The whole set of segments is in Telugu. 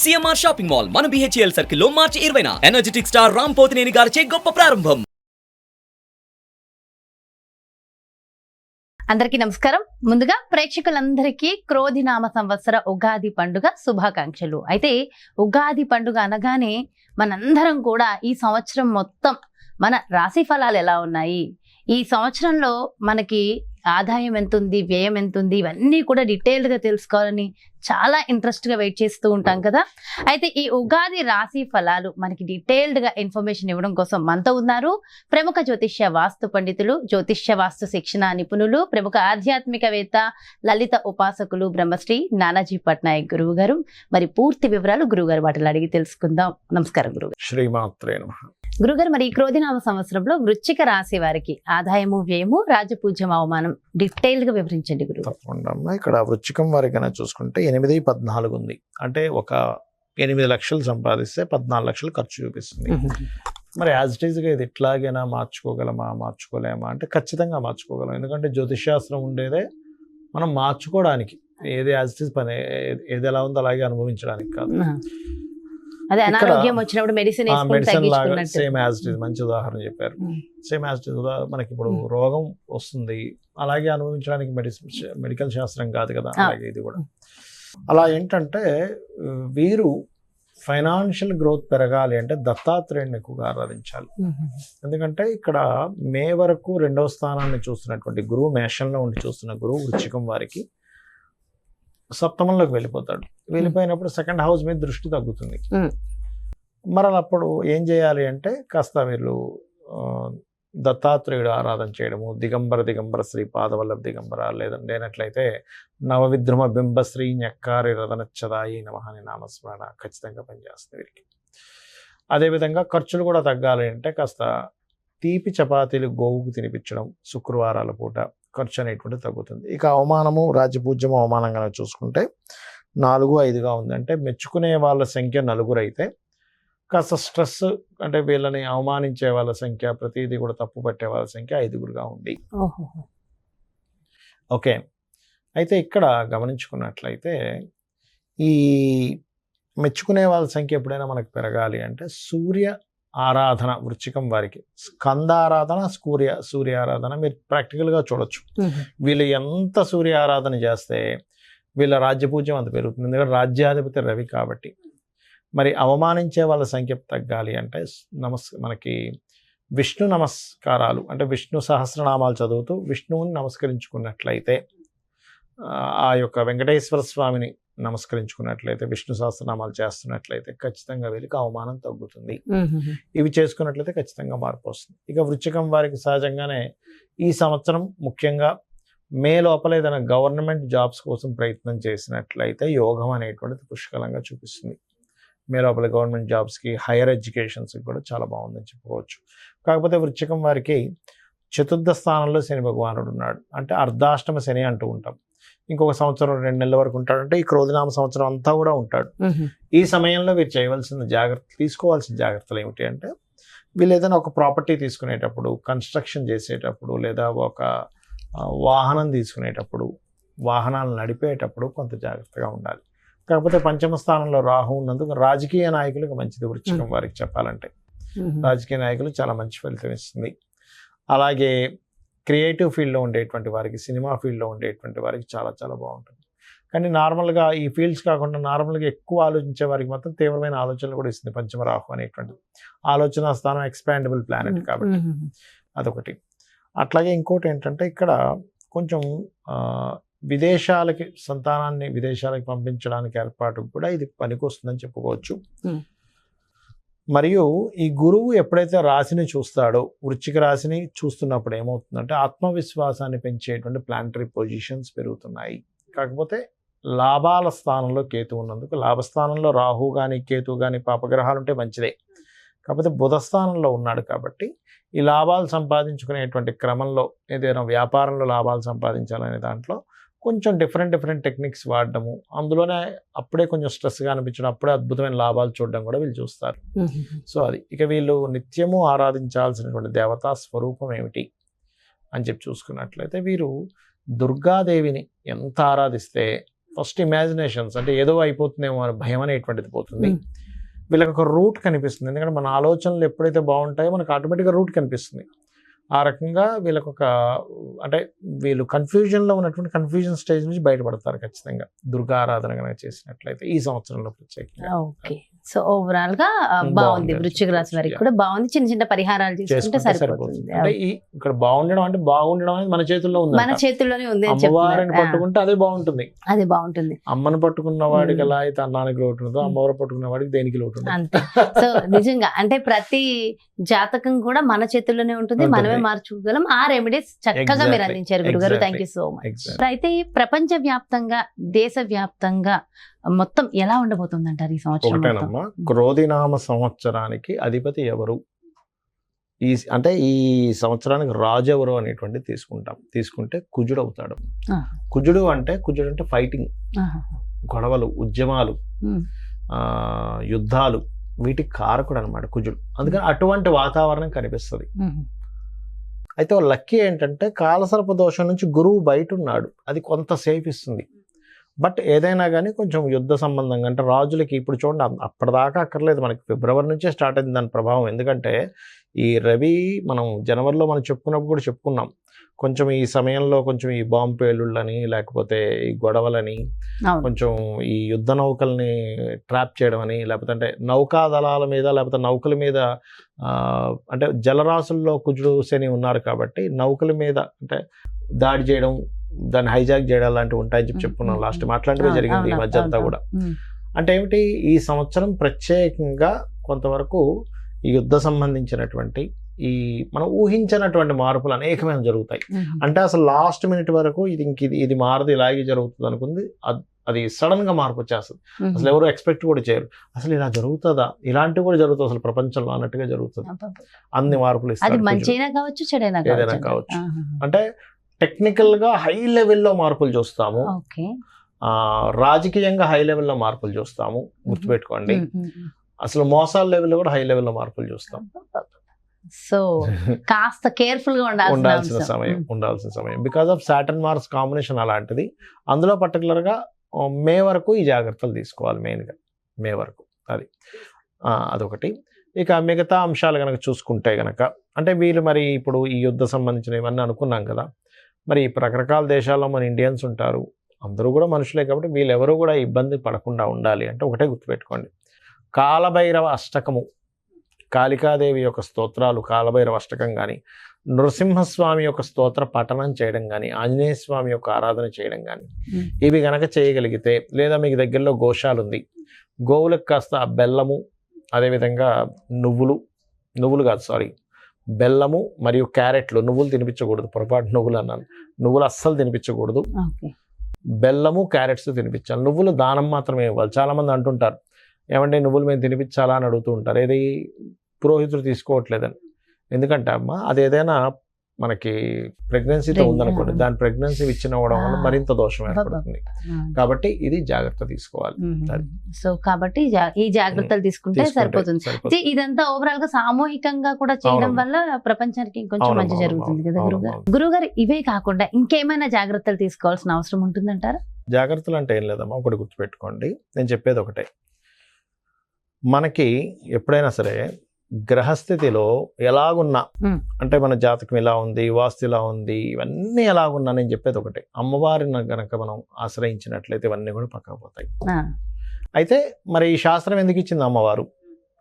సిఎంఆర్ షాపింగ్ మాల్ మన బిహెచ్ఎల్ సర్కిల్లో మార్చి ఇరవైన. ఎనర్జెటిక్ స్టార్ రామ్ పోతినేని గారిచే గొప్ప ప్రారంభం. అందరికీ నమస్కారం. ముందుగా ప్రేక్షకులందరికీ క్రోధినామ సంవత్సర ఉగాది పండుగ శుభాకాంక్షలు. అయితే ఉగాది పండుగ అనగానే మనందరం కూడా ఈ సంవత్సరం మొత్తం మన రాశి ఫలాలు ఎలా ఉన్నాయి? ఈ సంవత్సరంలో మనకి ఆదాయం ఎంత ఉంది వ్యయం ఎంత ఉంది ఇవన్నీ కూడా detailed గా తెలుసుకోవాలని చాలా ఇంట్రెస్ట్గా వెయిట్ చేస్తూ ఉంటాం కదా. అయితే ఈ ఉగాది రాశి ఫలాలు మనకి detailed గా ఇన్ఫర్మేషన్ ఇవ్వడం కోసం మనతో ఉన్నారు ప్రముఖ జ్యోతిష్య వాస్తు పండితులు జ్యోతిష్య వాస్తు శిక్షణ నిపుణులు ప్రముఖ ఆధ్యాత్మికవేత్త లలిత ఉపాసకులు బ్రహ్మశ్రీ నానాజీ పట్నాయక్ గురువు గారు. మరి పూర్తి వివరాలు గురువు గారు వాటిలో అడిగి తెలుసుకుందాం. నమస్కారం గురువు శ్రీమాత్రే నమ. గురుగారు మరి ఈ క్రోధినామ సంవత్సరంలో వృశ్చిక రాశి వారికి ఆదాయము వ్యయము రాజపూజ్యం అవమానం డీటెయిల్గా వివరించండి గురువు. తప్పకుండా. ఇక్కడ వృచ్చికం వారికి కనుక చూసుకుంటే ఎనిమిది పద్నాలుగు ఉంది. అంటే ఒక ఎనిమిది లక్షలు సంపాదిస్తే పద్నాలుగు లక్షలు ఖర్చు చూపిస్తుంది. మరి యాజ్ ఇట్ ఈస్గా ఇది ఎట్లాగైనా మార్చుకోగలమా మార్చుకోలేమా? అంటే ఖచ్చితంగా మార్చుకోగలం. ఎందుకంటే జ్యోతిషాస్త్రం ఉండేదే మనం మార్చుకోవడానికి. ఏది యాజ్ ఇట్ ఈస్ పని ఏది ఎలా ఉందో అలాగే అనుభవించడానికి కాదు. అదే అనారోగ్యం వచ్చినప్పుడు మెడిసిన్ మెడిసిన్ లాగా సేమ్ యాజ్ ఇట్ మంచి ఉదాహరణ చెప్పారు. సేమ్ యాజ్ ఇట్ మనకి ఇప్పుడు. రోగం వస్తుంది అలాగే అనుభవించడానికి మెడిసిన్ మెడికల్ శాస్త్రం కాదు కదా. అలాగే ఇది కూడా అలా ఏంటంటే వీరు ఫైనాన్షియల్ గ్రోత్ పెరగాలి అంటే దత్తాత్రేయుని ఎక్కువగా ఆరాధించాలి ఎందుకంటే ఇక్కడ మే వరకు రెండవ స్థానాన్ని చూస్తున్నటువంటి గురువు మేషంలో ఉండి చూస్తున్న గురువు వృచ్చికం వారికి సప్తమంలోకి వెళ్ళిపోతాడు. వెళ్ళిపోయినప్పుడు సెకండ్ హౌస్ మీద దృష్టి తగ్గుతుంది. మరి అలా అప్పుడు ఏం చేయాలి అంటే కాస్త వీళ్ళు దత్తాత్రేయుడు ఆరాధన చేయడము దిగంబర దిగంబర శ్రీ పాదవల్లభ దిగంబర లేదంటే లేనట్లయితే నవవిద్రుమ బింబ శ్రీ ñక్కారి రథనచ్చదాయి నమః అనే నామస్మరణ ఖచ్చితంగా పనిచేస్తుంది వీరికి. అదేవిధంగా ఖర్చులు కూడా తగ్గాలి అంటే కాస్త తీపి చపాతీలు గోవుకు తినిపించడం శుక్రవారాల పూట ఖర్చు అనేటువంటి తగ్గుతుంది. ఇక అవమానము రాజ్యపూజ్యము అవమానం కనుక చూసుకుంటే నాలుగు ఐదుగా ఉంది అంటే మెచ్చుకునే వాళ్ళ సంఖ్య నలుగురు అయితే కాస్త స్ట్రెస్ అంటే వీళ్ళని అవమానించే వాళ్ళ సంఖ్య ప్రతిదీ కూడా తప్పు పట్టే వాళ్ళ సంఖ్య ఐదుగురుగా ఉంది ఓకే. అయితే ఇక్కడ గమనించుకున్నట్లయితే ఈ మెచ్చుకునే వాళ్ళ సంఖ్య ఎప్పుడైనా మనకు పెరగాలి అంటే సూర్య ఆరాధన వృచ్చికం వారికి. స్కంద ఆరాధన సూర్య సూర్య ఆరాధన మీరు ప్రాక్టికల్గా చూడొచ్చు. వీళ్ళు ఎంత సూర్య ఆరాధన చేస్తే వీళ్ళ రాజ్యపూజ్యం అంత పెరుగుతుంది. ఎందుకంటే రాజ్యాధిపతి రవి కాబట్టి. మరి అవమానించే వాళ్ళ సంఖ్య తగ్గాలి అంటే నమస్ మనకి విష్ణు నమస్కారాలు అంటే విష్ణు సహస్రనామాలు చదువుతూ విష్ణువుని నమస్కరించుకున్నట్లయితే ఆ, యొక్క వెంకటేశ్వర స్వామిని నమస్కరించుకున్నట్లయితే విష్ణు సహస్రనామాలు చేస్తున్నట్లయితే ఖచ్చితంగా వీళ్ళకి అవమానం తగ్గుతుంది. ఇవి చేసుకున్నట్లయితే ఖచ్చితంగా మార్పు వస్తుంది. ఇక వృశ్చికం వారికి సహజంగానే ఈ సంవత్సరం ముఖ్యంగా మే లోపల ఏదైనా గవర్నమెంట్ జాబ్స్ కోసం ప్రయత్నం చేసినట్లయితే యోగం అనేటువంటిది పుష్కలంగా చూపిస్తుంది. మే లోపల గవర్నమెంట్ జాబ్స్కి హైయర్ ఎడ్యుకేషన్స్కి కూడా చాలా బాగుందని చెప్పుకోవచ్చు. కాకపోతే వృశ్చికం వారికి చతుర్థ స్థానంలో శని భగవానుడు ఉన్నాడు. అంటే అర్ధాష్టమ శని అంటూ ఉంటాం. ఇంకొక సంవత్సరం రెండు నెలల వరకు ఉంటాడు అంటే ఈ క్రోధనామ సంవత్సరం అంతా కూడా ఉంటాడు. ఈ సమయంలో వీరు చేయవలసిన జాగ్రత్త తీసుకోవాల్సిన జాగ్రత్తలు ఏమిటి అంటే వీళ్ళు ఏదైనా ఒక ప్రాపర్టీ తీసుకునేటప్పుడు కన్స్ట్రక్షన్ చేసేటప్పుడు లేదా ఒక వాహనం తీసుకునేటప్పుడు వాహనాలు నడిపేటప్పుడు కొంత జాగ్రత్తగా ఉండాలి. కాకపోతే పంచమ స్థానంలో రాహు ఉన్నందుకు రాజకీయ నాయకులకు మంచిది వృచ్చికం వారికి చెప్పాలంటే. రాజకీయ నాయకులు చాలా మంచి ఫలితం ఇస్తుంది. అలాగే క్రియేటివ్ ఫీల్డ్లో ఉండేటువంటి వారికి సినిమా ఫీల్డ్లో ఉండేటువంటి వారికి చాలా చాలా బాగుంటుంది. కానీ నార్మల్గా ఈ ఫీల్డ్స్ కాకుండా నార్మల్గా ఎక్కువ ఆలోచించే వారికి మాత్రం తీవ్రమైన ఆలోచనలు కూడా ఇస్తుంది పంచమ రాహు అనేటువంటిది. ఆలోచన స్థానం ఎక్స్పాండబుల్ ప్లానెట్ కాబట్టి అదొకటి. అట్లాగే ఇంకోటి ఏంటంటే ఇక్కడ కొంచెం విదేశాలకి సంతానాన్ని విదేశాలకు పంపించడానికి ఏర్పాటు కూడా ఇది పనికొస్తుందని చెప్పుకోవచ్చు. మరియు ఈ గురువు ఎప్పుడైతే రాశిని చూస్తాడో వృచ్చిక రాశిని చూస్తున్నప్పుడు ఏమవుతుందంటే ఆత్మవిశ్వాసాన్ని పెంచేటువంటి ప్లానటరీ పొజిషన్స్ పెరుగుతున్నాయి. కాకపోతే లాభాల స్థానంలో కేతు ఉన్నందుకు లాభస్థానంలో రాహు కానీ కేతు కానీ పాపగ్రహాలు ఉంటే మంచిదే. కాకపోతే బుధ స్థానంలో ఉన్నాడు కాబట్టి ఈ లాభాలు సంపాదించుకునేటువంటి క్రమంలో ఏదైనా వ్యాపారంలో లాభాలు సంపాదించాలనే దాంట్లో కొంచెం డిఫరెంట్ డిఫరెంట్ టెక్నిక్స్ వాడడము. అందులోనే అప్పుడే కొంచెం స్ట్రెస్గా అనిపించడం అప్పుడే అద్భుతమైన లాభాలు చూడడం కూడా వీళ్ళు చూస్తారు. సో అది ఇక వీళ్ళు నిత్యము ఆరాధించాల్సినటువంటి దేవతా స్వరూపం ఏమిటి అని చెప్పి చూసుకున్నట్లయితే వీరు దుర్గాదేవిని ఎంత ఆరాధిస్తే ఫస్ట్ ఇమాజినేషన్స్ అంటే ఏదో అయిపోతుందేమో అనే భయం అనేటువంటిది పోతుంది. వీళ్ళకి ఒక రూట్ కనిపిస్తుంది. ఎందుకంటే మన ఆలోచనలు ఎప్పుడైతే బాగుంటాయో మనకు ఆటోమేటిక్గా రూట్ కనిపిస్తుంది. ఆ రకంగా వీళ్ళకు ఒక అంటే వీళ్ళు కన్ఫ్యూజన్లో ఉన్నటువంటి కన్ఫ్యూజన్ స్టేజ్ నుంచి బయటపడతారు ఖచ్చితంగా. దుర్గారాధన కనుక చేసినట్లయితే ఈ సంవత్సరంలో ప్రత్యేకంగా. ఓకే. సో ఓవరాల్గా బాగుంది. వృశ్చిక రాశి వారికి. కూడా బాగుంది చిన్న చిన్న పరిహారాలు చేసుకుంటే సరిపోతుంది అంటే ఇక్కడ బాగుండడం అంటే బాగుండడం అనేది మన చేతుల్లో ఉంది మన చేతుల్లోనే ఉంది అని అమ్మవారిని పట్టుకుంటే అదే బాగుంటుంది అది బాగుంటుంది అమ్మను పట్టుకున్న వాడికి. ఎలా అయితే అన్నానికి లోటు Mm. అమ్మవారు పట్టుకున్న వాడికి దేనికి లోటు అంతే సో నిజంగా అంటే ప్రతి జాతకం కూడా మన చేతుల్లోనే ఉంటుంది. మనమే మార్చుకోగలం ఆ రెమెడీస్ చక్కగా మీరు. అందించారు గురుగారు. Thank you so much. అయితే ప్రపంచ వ్యాప్తంగా దేశ వ్యాప్తంగా మొత్తం ఎలా ఉండబోతుంది అంటారు ఈ సంవత్సరం క్రోధినామ సంవత్సరానికి అధిపతి ఎవరు? ఈ అంటే ఈ సంవత్సరానికి రాజు ఎవరు అనేటువంటిది తీసుకుంటాం. తీసుకుంటే కుజుడు అవుతాడు. కుజుడు అంటే కుజుడు అంటే ఫైటింగ్. గొడవలు ఉద్యమాలు యుద్ధాలు వీటికి కారకుడు అనమాట కుజుడు. అందుకని అటువంటి వాతావరణం కనిపిస్తుంది. అయితే లక్కీ ఏంటంటే కాలసర్ప దోషం నుంచి గురువు బయట ఉన్నాడు అది కొంత సేఫ్ ఇస్తుంది. బట్ ఏదైనా కానీ కొంచెం యుద్ధ సంబంధంగా అంటే రాజులకి ఇప్పుడు చూడండి అప్- అప్పటిదాకా అక్కర్లేదు మనకి. ఫిబ్రవరి నుంచే స్టార్ట్ అయింది దాని ప్రభావం. ఎందుకంటే ఈ రవి మనం జనవరిలో మనం చెప్పుకున్నప్పుడు కూడా చెప్పుకున్నాం. కొంచెం ఈ సమయంలో కొంచెం ఈ బాంబు పేలుళ్ళని లేకపోతే ఈ గొడవలని కొంచెం ఈ యుద్ధ నౌకల్ని ట్రాప్ చేయడం అని లేకపోతే అంటే నౌకా దళాల మీద లేకపోతే నౌకల మీద అంటే జలరాశుల్లో కుజుడు శని ఉన్నారు కాబట్టి నౌకల మీద అంటే దాడి చేయడం దాన్ని హైజాక్ చేయడం లాంటివి ఉంటాయని చెప్పి చెప్పుకున్నాం లాస్ట్ అవును, జరిగింది ఈ మధ్య అంతా కూడా. అంటే ఏమిటి? ఈ సంవత్సరం ప్రత్యేకంగా కొంతవరకు ఈ యుద్ధ సంబంధించినటువంటి ఈ మనం ఊహించినటువంటి మార్పులు అనేకమైన జరుగుతాయి. అంటే అసలు లాస్ట్ మినిట్ వరకు ఇది ఇంక ఇది ఇది మారదు ఇలాగే జరుగుతుంది అనుకుంది అద్- అది సడన్గా మార్పు వచ్చేస్తుంది. అసలు ఎవరు ఎక్స్పెక్ట్ కూడా చేయరు. అసలు ఇలా జరుగుతుందా? ఇలాంటివి కూడా జరుగుతుంది అసలు ప్రపంచంలో అన్నట్టుగా జరుగుతుంది. అన్ని మార్పులు ఏదైనా కావచ్చు. అంటే టెక్నికల్గా హై లెవెల్లో మార్పులు చూస్తాము. రాజకీయంగా హై లెవెల్లో మార్పులు చూస్తాము. గుర్తుపెట్టుకోండి. అసలు మోసాల లెవెల్లో కూడా హై లెవెల్లో మార్పులు చూస్తాం. సో కాస్త కేర్ఫుల్గా ఉండాల్సిన. సమయం. ఉండాల్సిన సమయం. Because of Saturn Mars combination అలాంటిది. అందులో పర్టికులర్గా మే వరకు ఈ జాగ్రత్తలు తీసుకోవాలి మెయిన్గా మే వరకు. అది. అదొకటి. ఇక మిగతా అంశాలు కనుక చూసుకుంటే గనక అంటే వీళ్ళు మరి ఇప్పుడు ఈ యుద్ధ సంబంధించిన ఇవన్నీ అనుకున్నాం కదా. మరి రకరకాల దేశాల్లో మన ఇండియన్స్ ఉంటారు అందరూ కూడా మనుషులే కాబట్టి వీళ్ళెవరూ కూడా ఇబ్బంది పడకుండా ఉండాలి అంటే ఒకటే గుర్తుపెట్టుకోండి కాలభైరవ అష్టకము కాళికాదేవి యొక్క స్తోత్రాలు కాలభైరవ అష్టకం కానీ నృసింహస్వామి యొక్క స్తోత్ర పఠనం చేయడం కానీ ఆంజనేయ స్వామి యొక్క ఆరాధన చేయడం కానీ Hmm. ఇవి గనక చేయగలిగితే లేదా మీకు దగ్గరలో గోశాల ఉంది గోవులకు కాస్త బెల్లము అదేవిధంగా నువ్వులు నువ్వులు కాదు సారీ బెల్లము మరియు క్యారెట్లు నువ్వులు తినిపించకూడదు పొరపాటు నువ్వులు అన్నాను. నువ్వులు అస్సలు తినిపించకూడదు. బెల్లము క్యారెట్స్ తినిపించాలి. నువ్వులు దానం మాత్రమే ఇవ్వాలి. చాలా మంది అంటుంటారు ఏమంటే నువ్వులు మేము తినిపించాలా? అని అడుగుతూ ఉంటారు. ఏది పురోహితుడు తీసుకోవట్లేదని. ఎందుకంటే అమ్మ అది ఏదైనా మనకి ప్రెగ్నెన్సీతో. ఉందనుకోండి దాని ప్రెగ్నెన్సీ ఇచ్చిన అవ్వడం వల్ల. మరింత దోషం ఏర్పడుతుంది. కాబట్టి ఇది జాగ్రత్త తీసుకోవాలి. సో కాబట్టి ఈ జాగ్రత్తలు తీసుకుంటే సరిపోతుంది. ఇదంతా ఓవరాల్గా సామూహికంగా కూడా చేయడం. వల్ల ప్రపంచానికి ఇంకొంచెం మంచి జరుగుతుంది కదా గురుగారు. గురుగారు ఇవే కాకుండా ఇంకేమైనా జాగ్రత్తలు తీసుకోవాల్సిన అవసరం ఉంటుందంటారా? జాగ్రత్తలు అంటే ఏం లేదమ్మా ఒకటి గుర్తుపెట్టుకోండి. నేను చెప్పేది ఒకటే. మనకి ఎప్పుడైనా సరే గ్రహస్థితిలో ఎలాగున్నా. అంటే మన జాతకం ఎలా ఉంది వాస్తు ఎలా ఉంది ఇవన్నీ ఎలాగున్నా నేను చెప్పేది ఒకటే. అమ్మవారిని గనక మనం ఆశ్రయించినట్లయితే ఇవన్నీ కూడా పక్కకు పోతాయి. ఆ, అయితే మరి ఈ శాస్త్రం ఎందుకు ఇచ్చింది అమ్మవారు?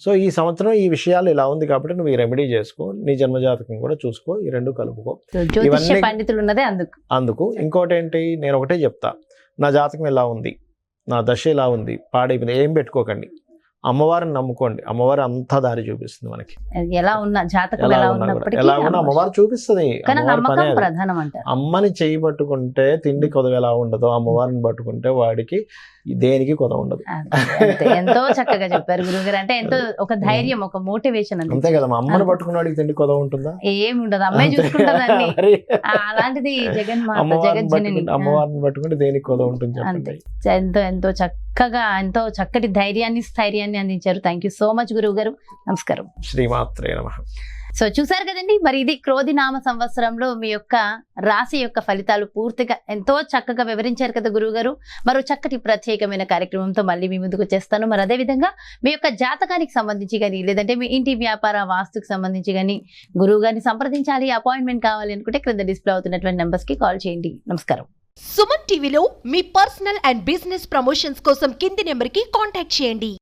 సో ఈ సంవత్సరం ఈ విషయాలు ఇలా ఉంది కాబట్టి నువ్వు ఈ రెమెడీ చేసుకో నీ జన్మజాతకం కూడా చూసుకో ఈ రెండు కలుపుకో. ఇవన్నీ- పండితులు ఉన్నదే అందుకు. అందుకు. ఇంకోటి ఏంటి నేను ఒకటే చెప్తా. నా జాతకం ఇలా ఉంది? నా దశ ఇలా ఉంది? పాడైపోయింది. ఏం పెట్టుకోకండి. అమ్మవారిని నమ్ముకోండి. అమ్మవారి అంతా దారి చూపిస్తుంది మనకి. ఎలా ఉన్న జాతకం ఎలా ఉన్నా అమ్మవారు చూపిస్తుంది. అమ్మని చేయి పట్టుకుంటే తిండి కొదవ ఎలా ఉండదో అమ్మవారిని పట్టుకుంటే వాడికి దేనికి కొదవ ఉండదు. ఎంతో చక్కగా చెప్పారు గురుగారు అంటే ఎంతో ఒక ధైర్యం ఒక మోటివేషన్ అంతే కదా మా అమ్మని అంతే. పట్టుకున్న వాడికి తిండి కొదవ ఉంటుందా? ఏమి ఉండదు అమ్మాయి. చూసుకుంటదండి. అలాంటిది జగజ్జనని పట్టుకుంటే అమ్మవారిని పట్టుకుంటే దేనికి కొదవ ఉంటుంది అంతే. ఎంతో ఎంతో చక్కగా ఎంతో చక్కటి ధైర్యాన్ని స్థైర్యాన్ని అందించారు. థ్యాంక్ యూ సో మచ్ గురువు గారు నమస్కారం. శ్రీమాత్రే నమ. సో చూసారు కదండి మరి ఇది క్రోధి నామ సంవత్సరంలో మీ యొక్క రాశి యొక్క ఫలితాలు పూర్తిగా ఎంతో చక్కగా వివరించారు కదా గురువు గారు మరో చక్కటి ప్రత్యేకమైన కార్యక్రమంతో మళ్ళీ మీ ముందుకు వచ్చేస్తాను. మరి అదే విధంగా మీ యొక్క జాతకానికి సంబంధించి కానీ లేదంటే మీ ఇంటి వ్యాపార వాస్తుకు సంబంధించి కానీ గురువు గారిని సంప్రదించాలి అపాయింట్మెంట్ కావాలి అనుకుంటే క్రింద డిస్ప్లే అవుతున్నటువంటి నెంబర్స్కి కాల్ చేయండి. నమస్కారం. సుమన్ టీవీలో మీ పర్సనల్ అండ్ బిజినెస్ ప్రమోషన్స్ కోసం కింది నెంబర్కి కాంటాక్ట్ చేయండి.